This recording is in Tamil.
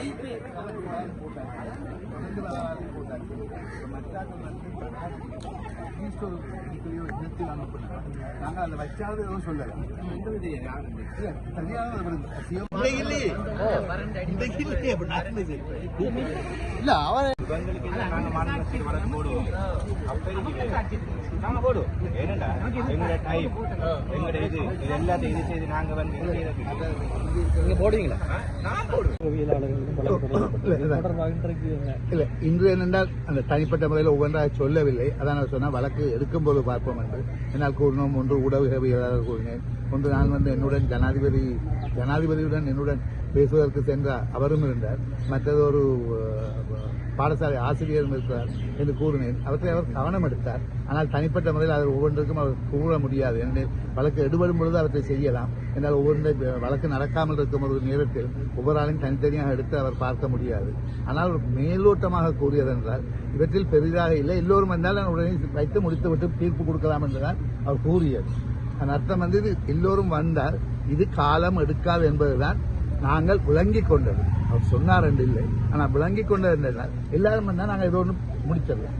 Thank you. நாங்கள் அதை வச்சாவது எதுவும் சொல்லலை இல்லை போடுவோம் எங்களோட டைம் எங்களோட இது இது எல்லாத்தையும் இது செய்து நாங்கள் வந்து நீங்க போடுவீங்களா நான் போடுவேன் இல்லை இன்று என்னென்றால் அந்த தனிப்பட்ட முறையில் ஒவ்வொன்றாக சொல்லவில்லை. அதான் நான் சொன்னால் வழக்கு எடுக்கும்போது பார்ப்போம் என்று. என்னால் கூறினோம் ஒன்று ஊடகவியலாளர் கூறினேன். ஒன்று நான் வந்து என்னுடன் ஜனாதிபதி ஜனாதிபதியுடன் என்னுடன் பேசுவதற்கு சென்ற அவரும் இருந்தார். மற்றது ஒரு பாடசாலை ஆசிரியரும் இருக்கிறார் என்று கூறினேன். அவற்றை அவர் கவனம் எடுத்தார். ஆனால் தனிப்பட்ட முறையில் அவர் ஒவ்வொன்றுக்கும் அவர் கூற முடியாது. ஏனெனில் வழக்கு எடுபடும் பொழுது அவற்றை செய்யலாம். என்றால் ஒவ்வொன்றை வழக்கு நடக்காமல் இருக்கும் ஒரு நேரத்தில் ஒவ்வொரு ஆளையும் தனித்தனியாக எடுத்து அவர் பார்க்க முடியாது. ஆனால் மேலோட்டமாக கூறியதென்றால் இவற்றில் பெரிதாக இல்லை. எல்லோரும் வந்தால் நான் உடனே வைத்து முடித்துவிட்டு தீர்ப்பு கொடுக்கலாம் என்றுதான் அவர் கூறியது. அதன் அர்த்தம் வந்து இது எல்லோரும் வந்தால் இது காலம் எடுக்காது என்பதுதான் நாங்கள் விளங்கிக் கொண்டது. அவர் சொன்னார் என்று இல்லை. ஆனால் விளங்கிக் கொண்டது என்றால் எல்லாரும் நாங்கள் ஏதோ ஒன்று முடிச்சிடலாம்